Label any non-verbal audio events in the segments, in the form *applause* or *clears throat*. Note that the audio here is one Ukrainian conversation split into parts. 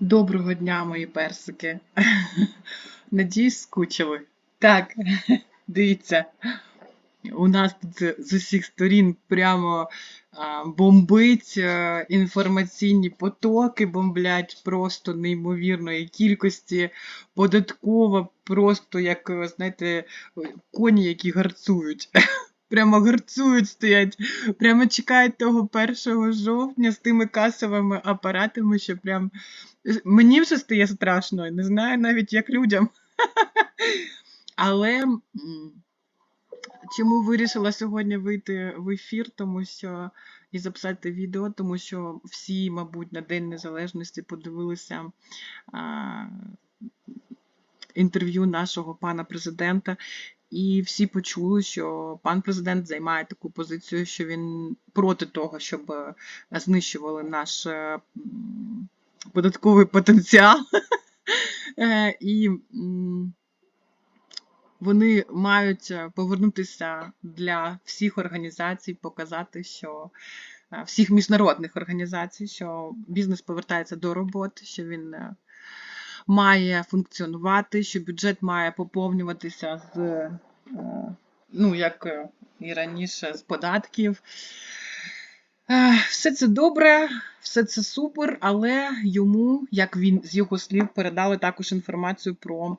Доброго дня, мої персики. *laughs* Надіюсь, скучили. Так, *laughs* дивіться, у нас тут з усіх сторін прямо бомбить е, інформаційні потоки, бомблять просто неймовірної кількості. Податкова, просто як, знаєте, коні, які гарцують. *laughs* Прямо гарцують стоять, прямо чекають того 1 жовтня з тими касовими апаратами, що прям Мені вже стає страшно, не знаю навіть як людям. *laughs* Але чому вирішила сьогодні вийти в ефір, тому що і записати відео, тому що всі, мабуть, на День Незалежності подивилися а, інтерв'ю нашого пана президента. І всі почули, що пан президент займає таку позицію, що він проти того, щоб е, знищували наш е, податковий потенціал. *laughs* Е, І вони мають повернутися для всіх організацій, показати, що всіх міжнародних організацій, що бізнес повертається до роботи, що він має функціонувати, що бюджет має поповнюватися з, е, ну, як е, і раніше, з податків. Все це добре, все це супер, але йому, як він з його слів, передали також інформацію про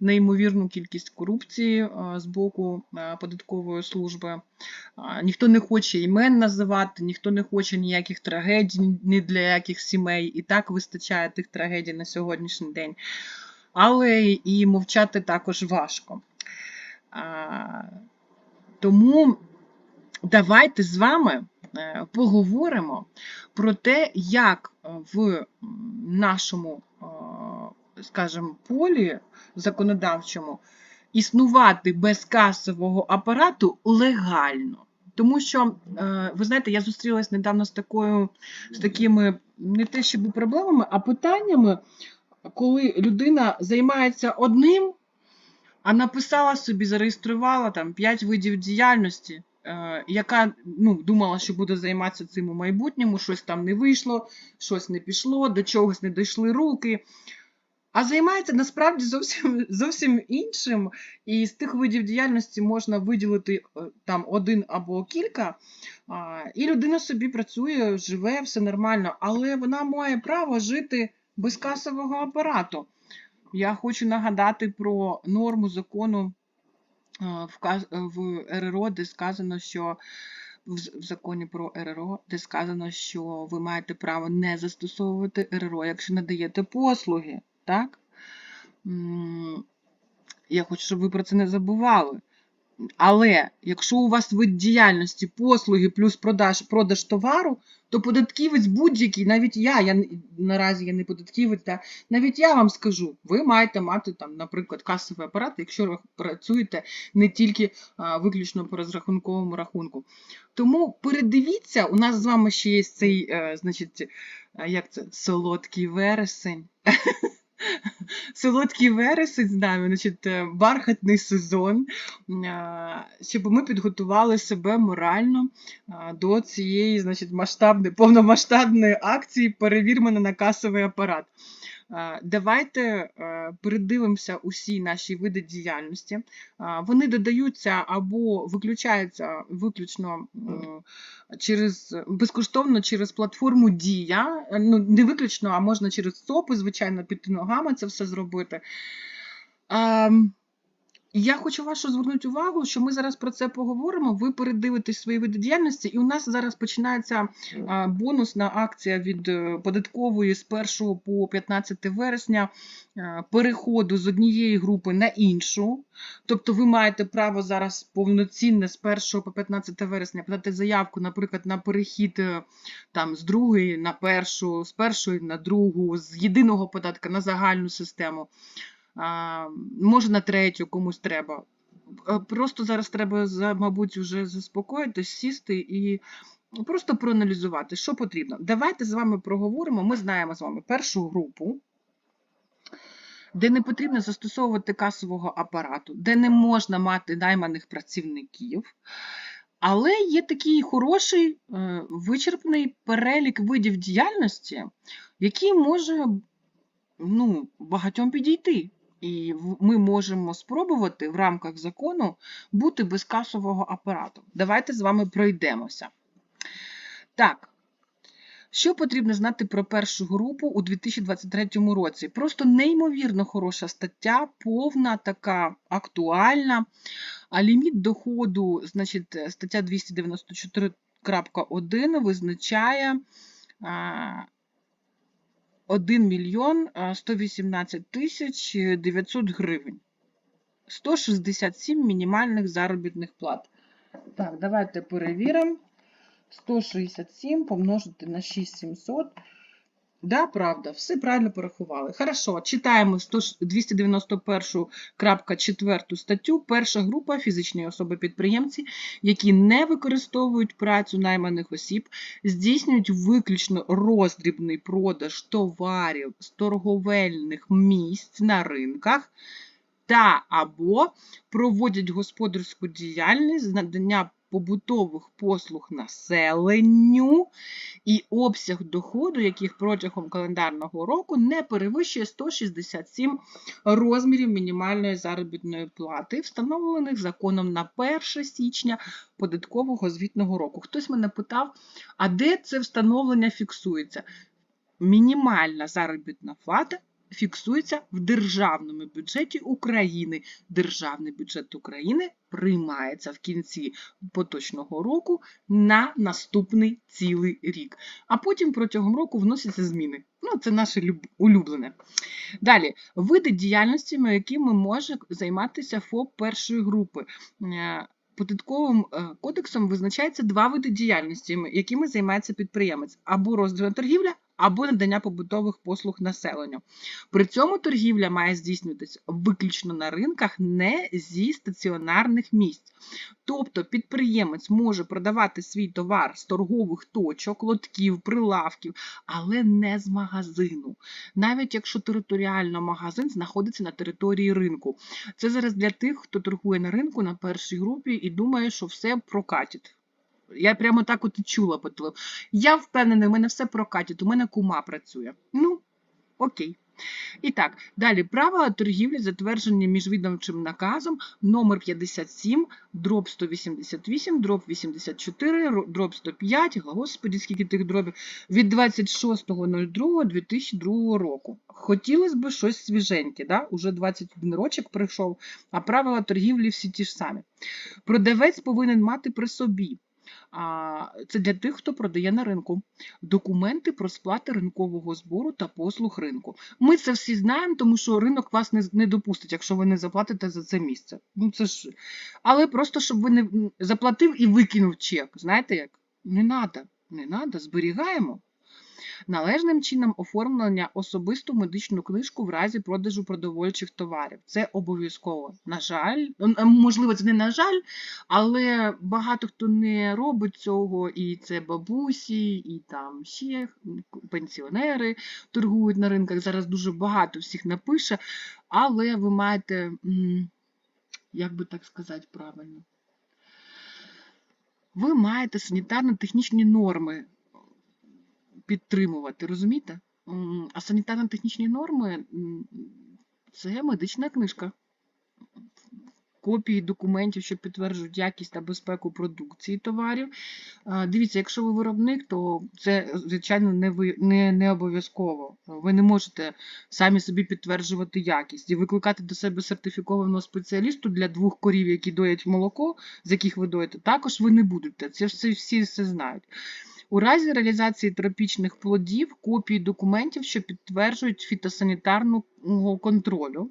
неймовірну кількість корупції е, з боку е, податкової служби. Е, Ніхто не хоче імен називати, ніхто не хоче ніяких трагедій, ні для яких сімей. І так вистачає тих трагедій на сьогоднішній день. Але і мовчати також важко. Тому давайте з вами поговоримо про те, як е, в нашому, е, скажімо, полі законодавчому існувати без касового апарату легально. Тому що, е, ви знаєте, я зустрілась недавно з такою, з такими не те, щоб проблемами, а питаннями, коли людина займається одним, а написала собі, зареєструвала там 5 видів діяльності, е, яка ну, думала, що буде займатися цим у майбутньому, щось там не вийшло, щось не пішло, до чогось не дійшли руки. А займається насправді зовсім, *laughs* зовсім іншим, і з тих видів діяльності можна виділити е, там один або кілька, і людина собі працює, живе, все нормально, але вона має право жити без касового апарату. Я хочу нагадати про норму закону е, е, в РРО, де сказано, що в законі про РРО, де сказано, що ви маєте право не застосовувати РРО, якщо надаєте послуги. Так? Я хочу, щоб ви про це не забували. Але якщо у вас вид діяльності послуги плюс продаж, продаж товару, то податківець будь-який, навіть я, я наразі я не податківець, та, навіть я вам скажу, ви маєте мати там, наприклад, касовий апарат, якщо ви працюєте не тільки а, виключно по розрахунковому рахунку. Тому передивіться, у нас з вами ще є цей, е, значить, е, як це, солодкий вересень. *laughs* *laughs* Солодкий вересень з нами, значить, е, бархатний сезон, щоб ми підготували себе морально до цієї, значить, масштабної, повномасштабної акції Перевір мене на касовий апарат. Давайте е, передивимося усі наші види діяльності. Вони додаються або виключаються виключно через безкоштовно через платформу Дія. Ну, не виключно, а можна через СОПи, звичайно, під ногами це все зробити. Я хочу вашу звернути увагу, що ми зараз про це поговоримо. Ви передивитесь свої види діяльності, і у нас зараз починається бонусна акція від е, податкової з 1 по 15 вересня переходу з однієї групи на іншу. Тобто ви маєте право зараз повноцінне з 1 по 15 вересня подати заявку, наприклад, на перехід е, там, з другої на першу, з першої на другу, з єдиного податка на загальну систему може на третю комусь треба. Е, Просто зараз треба, мабуть, вже заспокоїтись, сісти і просто проаналізувати, що потрібно. Давайте з вами проговоримо. Ми знаємо з вами першу групу, де не потрібно застосовувати касового апарату, де не можна мати найманих працівників. Але є такий хороший е, вичерпний перелік видів діяльності, який може ну, багатьом підійти. І ми можемо спробувати в рамках закону бути без касового апарату. Давайте з вами пройдемося. Так, що потрібно знати про першу групу у 2023 році? Просто неймовірно хороша стаття, повна, така актуальна. А ліміт доходу, значить, стаття 294.1 визначає 1 мільйон 118 тисяч 900 гривень. 167 мінімальних заробітних плат. Так, давайте перевіримо. 167 помножити на 6700. Да, правда, все правильно порахували. Хорошо, читаємо 100 291.4 статтю. Перша група фізичні особи-підприємці, які не використовують працю найманих осіб, здійснюють виключно роздрібний продаж товарів з торговельних місць на ринках та або проводять господарську діяльність з надання побутових послуг населенню і обсяг доходу, яких протягом календарного року не перевищує 167 розмірів мінімальної заробітної плати, встановлених законом на 1 січня податкового звітного року. Хтось мене питав, а де це встановлення фіксується? Мінімальна заробітна плата фіксується в державному бюджеті України. Державний бюджет України приймається в кінці поточного року на наступний цілий рік. А потім протягом року вносяться зміни. Ну, це наше улюблене. Далі, види діяльності, якими може займатися ФОП першої групи. Е, Податковим е, кодексом визначається два види діяльності, якими займається підприємець: або роздільна торгівля, або надання побутових послуг населенню. При цьому торгівля має здійснюватися виключно на ринках, не зі стаціонарних місць. Тобто підприємець може продавати свій товар з торгових точок, лотків, прилавків, але не з магазину. Навіть якщо територіально магазин знаходиться на території ринку. Це зараз для тих, хто торгує на ринку на першій групі і думає, що все прокатить. Я прямо так от і чула по телефону. Я впевнена, у мене все прокатить, у мене кума працює. Ну, окей. І так, далі правила торгівлі затверджені міжвідомчим наказом номер 57, дроб 188, дроб 84, дроб 105, господі, скільки тих дробів, від 26.02.2002 року. Хотілося б щось свіженьке, да? уже 21 рочок прийшов, а правила торгівлі всі ті ж самі. Продавець повинен мати при собі. Це для тих, хто продає на ринку. Документи про сплати ринкового збору та послуг ринку. Ми це всі знаємо, тому що ринок вас не, не допустить, якщо ви не заплатите за це місце. Ну, це ж... Але просто, щоб ви не заплатив і викинув чек. Знаєте як? Не треба, не треба, зберігаємо. Належним чином оформлення особисту медичну книжку в разі продажу продовольчих товарів. Це обов'язково. На жаль, м, можливо, це не на жаль, але багато хто не робить цього, і це бабусі, і там ще пенсіонери торгують на ринках. Зараз дуже багато всіх напише, але ви маєте, як би так сказати правильно, ви маєте санітарно-технічні норми підтримувати, розумієте? А санітарно-технічні норми це медична книжка. Копії документів, що підтверджують якість та безпеку продукції товарів. Дивіться, якщо ви виробник, то це, звичайно, не, ви, не, не обов'язково. Ви не можете самі собі підтверджувати якість і викликати до себе сертифікованого спеціалісту для двох корів, які доять молоко, з яких ви доїте, також ви не будете. Це всі, всі все знають. У разі реалізації тропічних плодів копії документів, що підтверджують фітосанітарного контролю,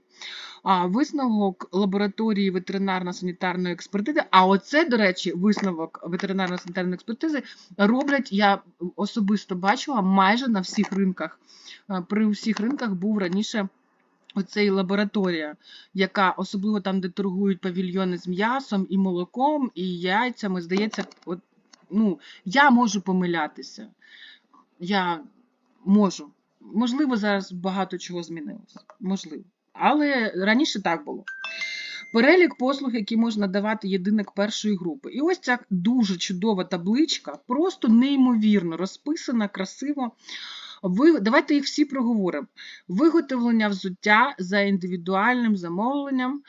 висновок лабораторії ветеринарно-санітарної експертизи. А оце, до речі, висновок ветеринарно-санітарної експертизи роблять, я особисто бачила майже на всіх ринках. При всіх ринках був раніше. Оцей лабораторія, яка особливо там, де торгують павільйони з м'ясом і молоком, і яйцями, здається, от, ну, я можу помилятися. Я можу. Можливо, зараз багато чого змінилося. Можливо. Але раніше так було. Перелік послуг, які можна давати єдиник першої групи. І ось ця дуже чудова табличка, просто неймовірно розписана, красиво. Ви, давайте їх всі проговоримо. Виготовлення взуття за індивідуальним замовленням,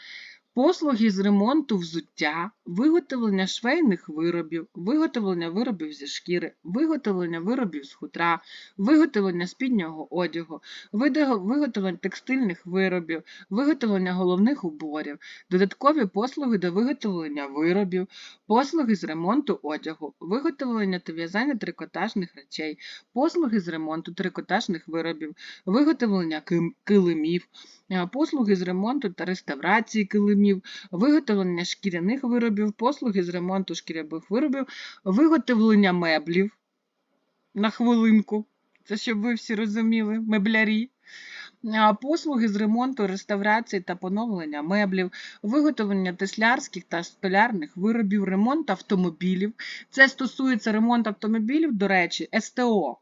послуги з ремонту взуття, виготовлення швейних виробів, виготовлення виробів зі шкіри, виготовлення виробів з хутра, виготовлення спіднього одягу, виготовлення текстильних виробів, виготовлення головних уборів, додаткові послуги до виготовлення виробів, послуги з ремонту одягу, виготовлення та в'язання трикотажних речей, послуги з ремонту трикотажних виробів, виготовлення килимів, е, послуги з ремонту та реставрації килимів, виготовлення шкіряних виробів, послуги з ремонту шкіряних виробів, виготовлення меблів на хвилинку. Це щоб ви всі розуміли, меблярі. Послуги з ремонту, реставрації та поновлення меблів, виготовлення теслярських та столярних виробів, ремонт автомобілів. Це стосується ремонту автомобілів, до речі, СТО.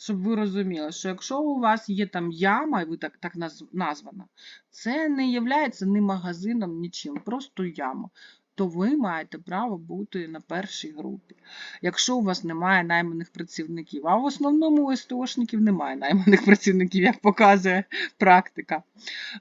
Щоб ви розуміли, що якщо у вас є там яма, і ви так, так наз- названа, це не є не магазином, нічим, просто яма, то ви маєте право бути на першій групі. Якщо у вас немає найманих працівників, а в основному у СТОшників немає найманих працівників, як показує практика.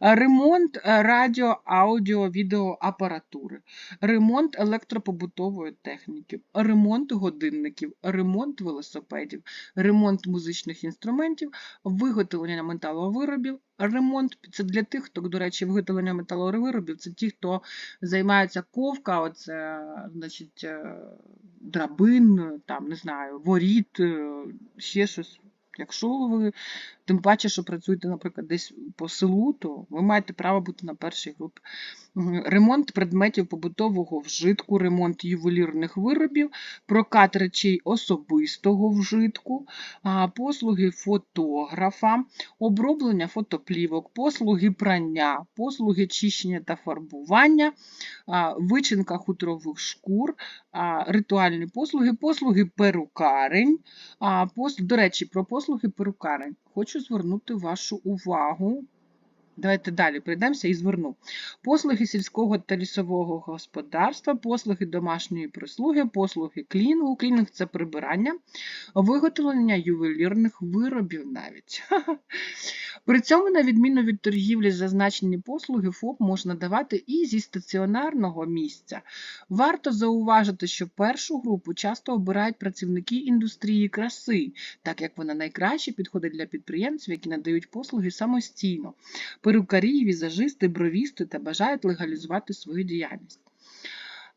Е, Ремонт е, радіо, аудіо, відеоапаратури, ремонт електропобутової техніки, ремонт годинників, ремонт велосипедів, ремонт музичних інструментів, виготовлення металовиробів, ремонт це для тих, хто, до речі, виготовлення металовиробів, це ті, хто займається ковка, оце, значить, е, драбин, там, не знаю, воріт, е, ще щось. Якщо ви, тим паче, що працюєте, наприклад, десь по селу, то ви маєте право бути на першій групі. Ремонт предметів побутового вжитку, ремонт ювелірних виробів, прокат речей особистого вжитку, послуги фотографа, оброблення фотоплівок, послуги прання, послуги чищення та фарбування, вичинка хутрових шкур, ритуальні послуги, послуги перукарень. До речі, про послуги перукарень. Хочу звернути вашу увагу. Давайте далі прийдемося і зверну. Послуги сільського та лісового господарства, послуги домашньої прислуги, послуги клінгу. Клінінг – це прибирання, виготовлення ювелірних виробів навіть. *laughs* При цьому, на відміну від торгівлі, зазначені послуги ФОП можна давати і зі стаціонарного місця. Варто зауважити, що першу групу часто обирають працівники індустрії краси, так як вона найкраще підходить для підприємців, які надають послуги самостійно перукарі, візажисти, бровісти та бажають легалізувати свою діяльність.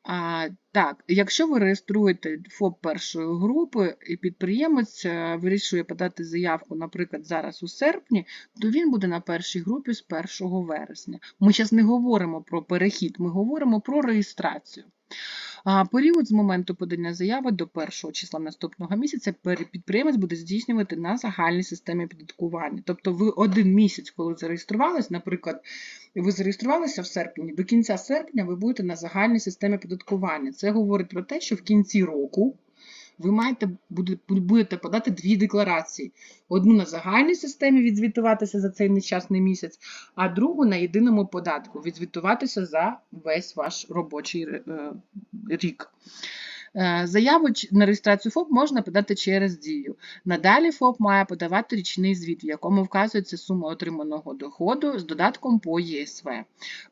А, так, якщо ви реєструєте ФОП першої групи і підприємець е, вирішує подати заявку, наприклад, зараз у серпні, то він буде на першій групі з 1 вересня. Ми зараз не говоримо про перехід, ми говоримо про реєстрацію. А період з моменту подання заяви до 1 числа наступного місяця підприємець буде здійснювати на загальній системі оподаткування. Тобто ви один місяць, коли зареєструвались, наприклад, ви зареєструвалися в серпні, до кінця серпня ви будете на загальній системі оподаткування. Це говорить про те, що в кінці року ви маєте буде- будете подати дві декларації: одну на загальній системі відзвітуватися за цей нещасний місяць, а другу на єдиному податку відзвітуватися за весь ваш робочий е, рік. Е, Заяву на реєстрацію ФОП можна подати через дію. Надалі ФОП має подавати річний звіт, в якому вказується сума отриманого доходу з додатком по ЄСВ.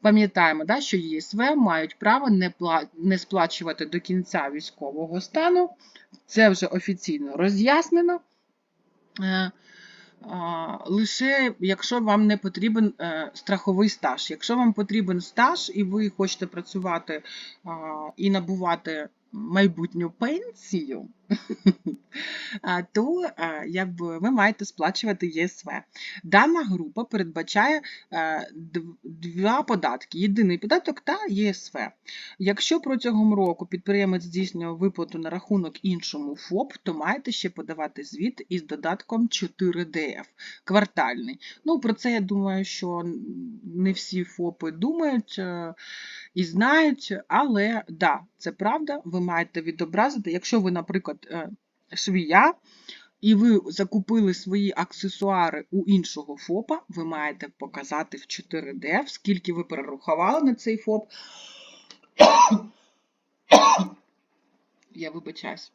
Пам'ятаємо, що ЄСВ мають право не сплачувати до кінця військового стану. Це вже офіційно роз'яснено. Е, Лише якщо вам не потрібен е, страховий стаж. Якщо вам потрібен стаж і ви хочете працювати і набувати майбутню пенсію, то якби, ви маєте сплачувати ЄСВ. Дана група передбачає е, два податки: єдиний податок та ЄСВ. Якщо протягом року підприємець здійснює виплату на рахунок іншому ФОП, то маєте ще подавати звіт із додатком 4ДФ квартальний. Ну, про це я думаю, що не всі ФОПи думають е, і знають, але да, це правда, ви маєте відобразити, якщо ви, наприклад, е, швія, і ви закупили свої аксесуари у іншого ФОПа, ви маєте показати в 4DF, скільки ви перерахували на цей ФОП. Я вибачаюсь.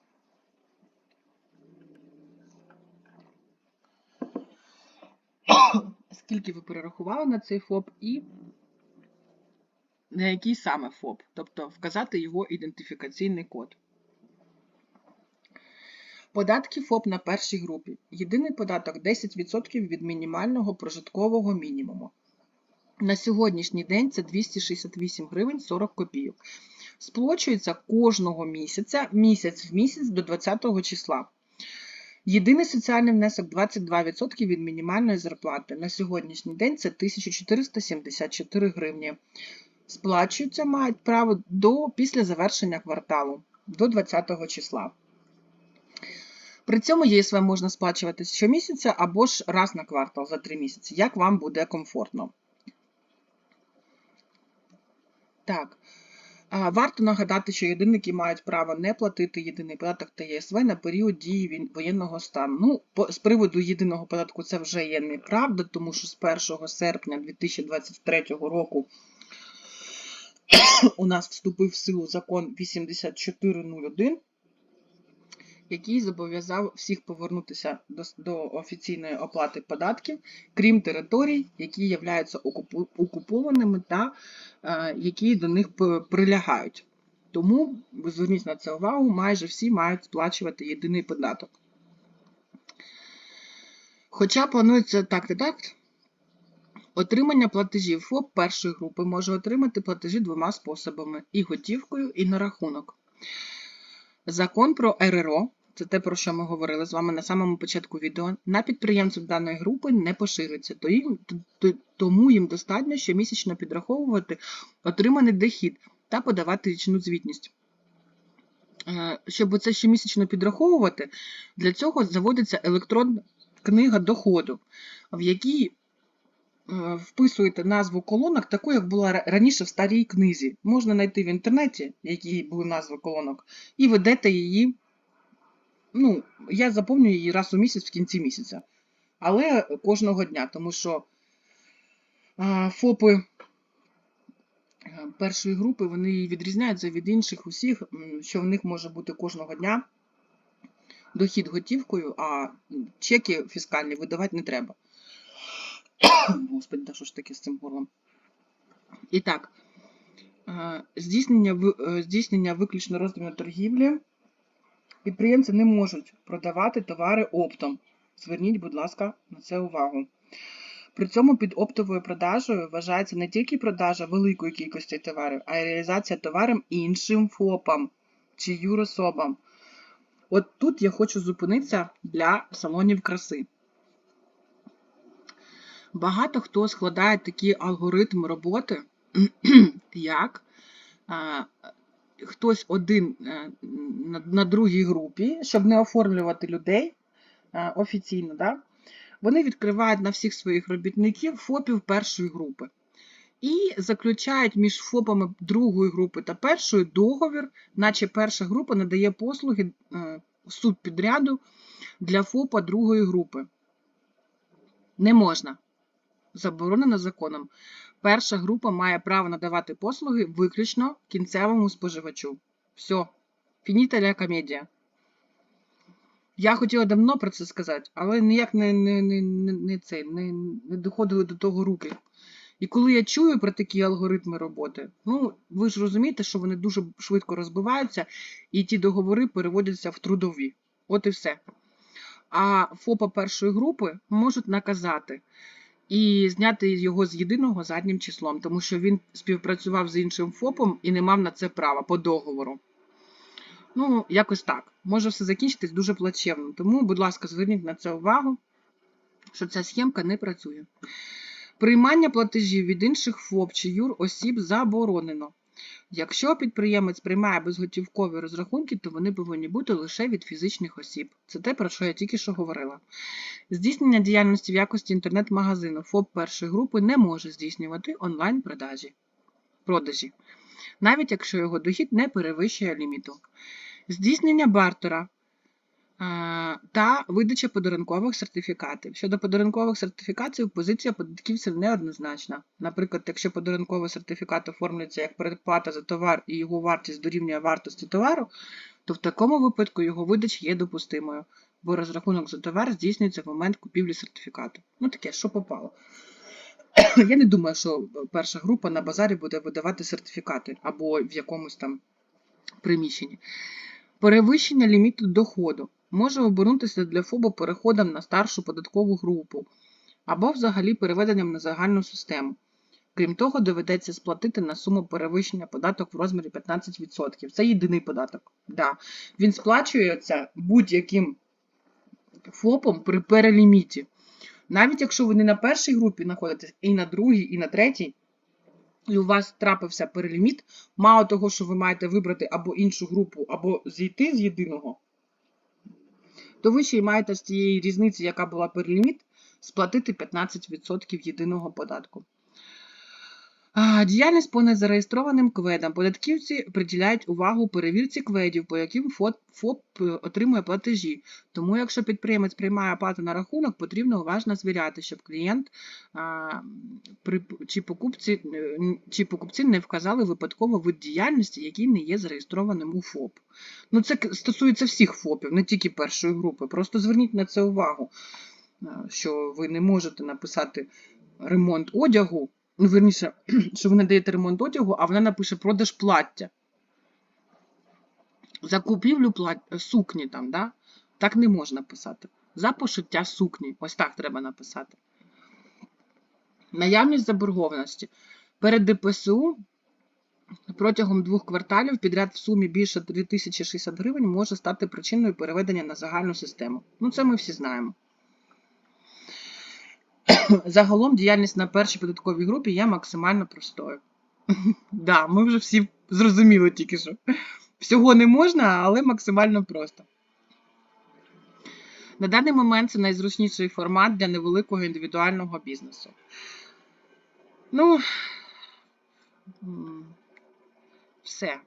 скільки ви перерахували на цей ФОП і на який саме ФОП, тобто вказати його ідентифікаційний код. Податки ФОП на першій групі. Єдиний податок 10% від мінімального прожиткового мінімуму. На сьогоднішній день це 268 гривень 40 копійок. Сплачується кожного місяця, місяць в місяць до 20 числа. Єдиний соціальний внесок 22% від мінімальної зарплати. На сьогоднішній день це 1474 гривні. Сплачуються мають право до після завершення кварталу до 20 числа. При цьому ЄСВ можна сплачувати щомісяця або ж раз на квартал за 3 місяці, як вам буде комфортно. Так. Варто нагадати, що єдинники мають право не платити єдиний податок та ЄСВ на період дії воєнного стану. Ну, з приводу єдиного податку це вже є неправда, тому що з 1 серпня 2023 року *coughs* у нас вступив в силу закон 8401, який зобов'язав всіх повернутися до, до офіційної оплати податків, крім територій, які являються окупованими та е, які до них прилягають. Тому зверніть на це увагу, майже всі мають сплачувати єдиний податок. Хоча планується так і так, отримання платежів ФОП першої групи може отримати платежі двома способами: і готівкою, і на рахунок. Закон про РРО, це те, про що ми говорили з вами на самому початку відео, на підприємців даної групи не поширюється, то їм, тому їм достатньо щомісячно підраховувати отриманий дохід та подавати річну звітність. Е, Щоб це щомісячно підраховувати, для цього заводиться електронна книга доходу, в якій е, вписуєте назву колонок, таку, як була раніше в старій книзі. Можна знайти в інтернеті, які були назви колонок, і ведете її. Ну, я заповнюю її раз у місяць в кінці місяця. Але кожного дня, тому що ФОПи е, першої групи вони відрізняються від інших усіх, що в них може бути кожного дня дохід готівкою, а чеки фіскальні видавати не треба. *coughs* Господи, да що ж таке з цим горлом? І так, е, здійснення, е, здійснення виключно роздільної торгівлі. Підприємці не можуть продавати товари оптом. Зверніть, будь ласка, на це увагу. При цьому під оптовою продажею вважається не тільки продажа великої кількості товарів, а й реалізація товаром іншим ФОПам чи юрособам. От тут я хочу зупинитися для салонів краси. Багато хто складає такий алгоритм роботи, *clears throat* як хтось один е, на, другій групі, щоб не оформлювати людей е, офіційно, да? вони відкривають на всіх своїх робітників ФОПів першої групи. І заключають між ФОПами другої групи та першої договір, наче перша група надає послуги е, субпідряду для ФОПа другої групи. Не можна. Заборонено законом. Перша група має право надавати послуги виключно кінцевому споживачу. Все. Фініта ля комедія. Я хотіла давно про це сказати, але ніяк не, не, не, не, це, не, не доходили до того руки. І коли я чую про такі алгоритми роботи, ну ви ж розумієте, що вони дуже швидко розбиваються, і ті договори переводяться в трудові. От і все. А ФОПа першої групи можуть наказати і зняти його з єдиного заднім числом, тому що він співпрацював з іншим ФОПом і не мав на це права по договору. Ну, якось так. Може все закінчитись дуже плачевно. Тому, будь ласка, зверніть на це увагу, що ця схемка не працює. Приймання платежів від інших ФОП чи юр осіб заборонено. Якщо підприємець приймає безготівкові розрахунки, то вони повинні бути лише від фізичних осіб. Це те, про що я тільки що говорила. Здійснення діяльності в якості інтернет-магазину ФОП першої групи не може здійснювати онлайн-продажі, продажі, навіть якщо його дохід не перевищує ліміту. Здійснення бартера та видача подарункових сертифікатів. Щодо подарункових сертифікатів, позиція податківців неоднозначна. Наприклад, якщо подарунковий сертифікат оформлюється як передплата за товар і його вартість дорівнює вартості товару, то в такому випадку його видача є допустимою, бо розрахунок за товар здійснюється в момент купівлі сертифікату. Ну таке, що попало. *coughs* Я не думаю, що перша група на базарі буде видавати сертифікати або в якомусь там приміщенні. Перевищення ліміту доходу може обернутися для ФОБу переходом на старшу податкову групу або взагалі переведенням на загальну систему. Крім того, доведеться сплатити на суму перевищення податок в розмірі 15%. Це єдиний податок. Да. Він сплачується будь-яким ФОПом при переліміті. Навіть якщо ви не на першій групі знаходитесь, і на другій, і на третій, і у вас трапився переліміт, мало того, що ви маєте вибрати або іншу групу, або зійти з єдиного, то ви ще й маєте з цієї різниці, яка була переліміт, сплатити 15% єдиного податку. Діяльність по незареєстрованим кведам. Податківці приділяють увагу перевірці кведів, по яким ФОП, е, отримує платежі. Тому, якщо підприємець приймає оплату на рахунок, потрібно уважно звіряти, щоб клієнт чи, покупці, е, чи покупці не вказали випадково вид діяльності, який не є зареєстрованим у ФОП. Ну, це стосується всіх ФОПів, не тільки першої групи. Просто зверніть на це увагу, що ви не можете написати ремонт одягу. Ну, верніше, *clears throat* що ви надаєте ремонт одягу, а вона напише продаж плаття. За купівлю плат... сукні там, да? так не можна писати. За пошиття сукні. Ось так треба написати. Наявність заборгованості. Перед ДПСУ протягом двох кварталів підряд в сумі більше 3060 гривень може стати причиною переведення на загальну систему. Ну, це ми всі знаємо. *coughs* Загалом діяльність на першій податковій групі є максимально простою. *laughs* Да, ми вже всі зрозуміли тільки що. Всього не можна, але максимально просто. На даний момент це найзручніший формат для невеликого індивідуального бізнесу. Ну, все.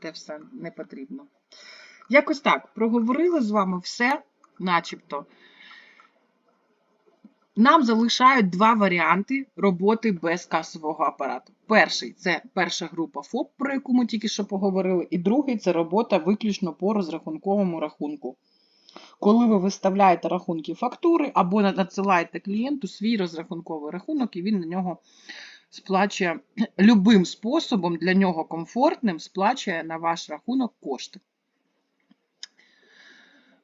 Те все не потрібно. Якось так, проговорили з вами все, начебто. Нам залишають два варіанти роботи без касового апарату. Перший це перша група ФОП, про яку ми тільки що поговорили, і другий це робота виключно по розрахунковому рахунку. Коли ви виставляєте рахунки фактури або надсилаєте клієнту свій розрахунковий рахунок, і він на нього сплачує *clears throat* любим способом для нього комфортним, сплачує на ваш рахунок кошти.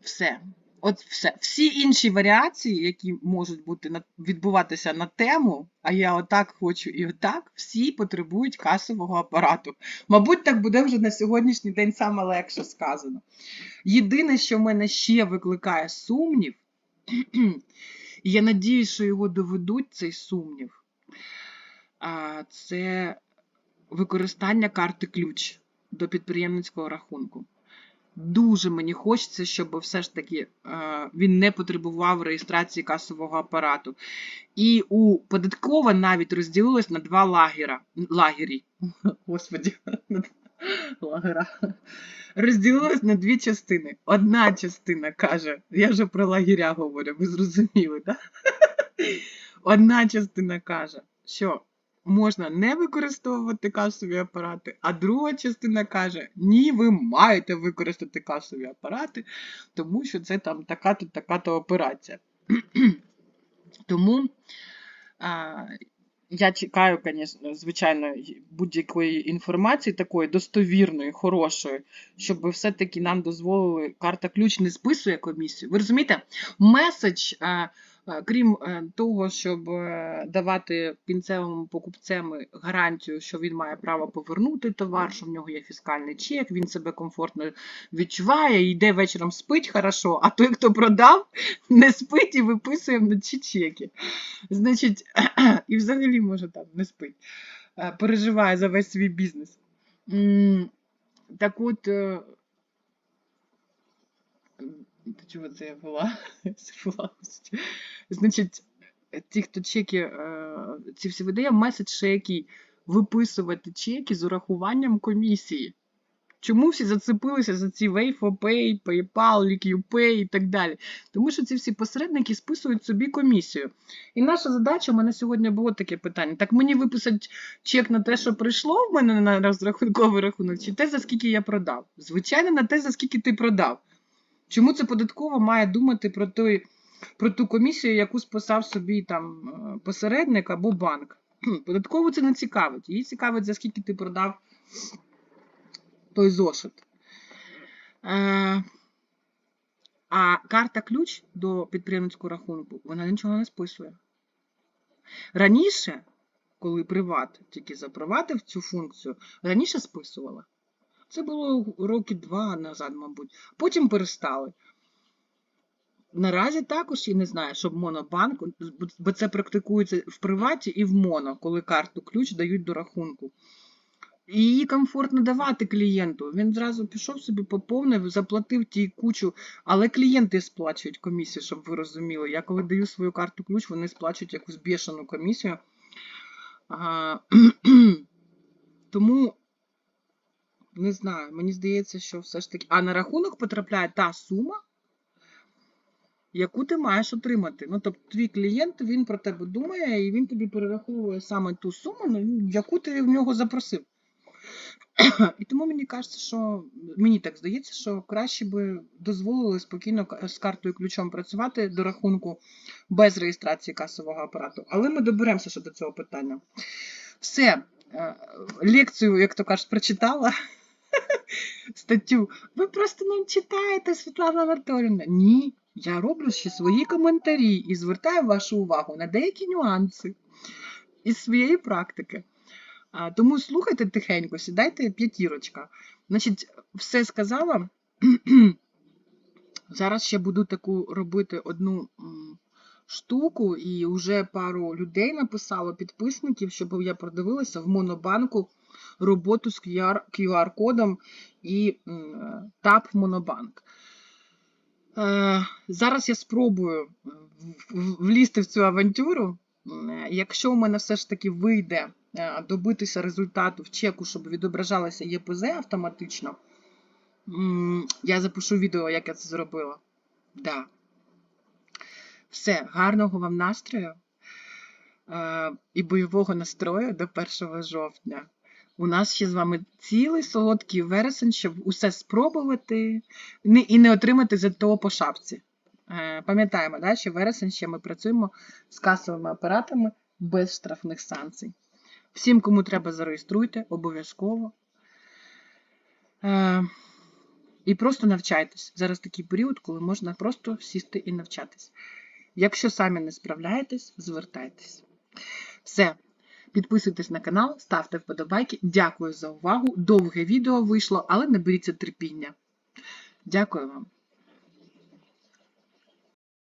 Все. От все. Всі інші варіації, які можуть бути на- відбуватися на тему, а я отак хочу і отак, всі потребують касового апарату. Мабуть, так буде вже на сьогоднішній день саме легше сказано. Єдине, що в мене ще викликає сумнів, *clears throat* і я надіюсь, що його доведуть, цей сумнів, це використання карти ключ до підприємницького рахунку. Дуже мені хочеться, щоб все ж таки е, він не потребував реєстрації касового апарату. І у податкова навіть розділилось на два лагера. Лагері. *laughs* Господі, *laughs* лагера. Розділилось на дві частини. Одна частина каже, я вже про лагеря говорю, ви зрозуміли, так? *laughs* Одна частина каже, що можна не використовувати касові апарати, а друга частина каже, ні, ви маєте використати касові апарати, тому що це там така-то така-то операція. *clears throat* Тому а, я чекаю, звісно, звичайно, будь-якої інформації такої достовірної, хорошої, щоб все-таки нам дозволили, карта ключ не списує комісію. Ви розумієте? Меседж, а, крім е, того, щоб е, давати кінцевому покупцям гарантію, що він має право повернути товар, що в нього є фіскальний чек, він себе комфортно відчуває, йде вечором спить хорошо, а той, хто продав, не спить і виписує вночі чеки. Значить, *clears throat* і взагалі може там не спить, е, переживає за весь свій бізнес. Так от, до чого це я була? *laughs* Значить, ті, хто чеки, е, ці всі видає, меседж який виписувати чеки з урахуванням комісії. Чому всі зацепилися за ці Wave4Pay, PayPal, LiquidPay і так далі? Тому що ці всі посередники списують собі комісію. І наша задача, у мене сьогодні було таке питання: так мені виписати чек на те, що прийшло в мене на розрахунковий рахунок, чи те, за скільки я продав? Звичайно, на те, за скільки ти продав. Чому це податково має думати про той про ту комісію, яку списав собі там е, посередник або банк. Податково це не цікавить. Її цікавить, за скільки ти продав той зошит. Е, а карта ключ до підприємницького рахунку, вона нічого не списує. Раніше, коли приват тільки запровадив цю функцію, раніше списувала. Це було роки два назад, мабуть. Потім перестали. Наразі також я не знаю, щоб монобанк, бо це практикується в приваті і в моно, коли карту ключ дають до рахунку. І її комфортно давати клієнту. Він зразу пішов собі, поповнив, заплатив ті кучу, але клієнти сплачують комісію, щоб ви розуміли. Я коли даю свою карту ключ, вони сплачують якусь бешену комісію. *clears throat* Тому не знаю, мені здається, що все ж таки. А на рахунок потрапляє та сума, яку ти маєш отримати. Ну, тобто, твій клієнт він про тебе думає, і він тобі перераховує саме ту суму, ну, яку ти в нього запросив. *clears throat* І тому мені кажеться, що мені так здається, що краще би дозволили спокійно з картою ключом працювати до рахунку без реєстрації касового апарату. Але ми доберемося ще до цього питання. Все, е, лекцію, як то кажуть, прочитала. *laughs* Статтю. Ви просто не читаєте, Світлана Анатоліївна. Ні, я роблю ще свої коментарі і звертаю вашу увагу на деякі нюанси із своєї практики. Тому слухайте тихенько, сідайте п'ятірочка. Значить, все сказала. *clears throat* Зараз ще буду таку робити одну штуку, і вже пару людей написало підписників, щоб я продивилася в Монобанку роботу з QR QR-кодом і ТАП Монобанк. Е, Зараз я спробую в- влізти в цю авантюру. Якщо у мене все ж таки вийде е, добитися результату в чеку, щоб відображалося ЄПЗ автоматично, я запишу відео, як я це зробила. Да. Все, гарного вам настрою е, і бойового настрою до 1 жовтня. У нас ще з вами цілий солодкий вересень, щоб усе спробувати і не отримати за того по шапці. Е, Пам'ятаємо, да, що вересень ще ми працюємо з касовими апаратами без штрафних санкцій. Всім, кому треба, зареєструйте обов'язково. Е, І просто навчайтесь. Зараз такий період, коли можна просто сісти і навчатись. Якщо самі не справляєтесь, звертайтесь. Все. Підписуйтесь на канал, ставте вподобайки. Дякую за увагу. Довге відео вийшло, але наберіться терпіння. Дякую вам.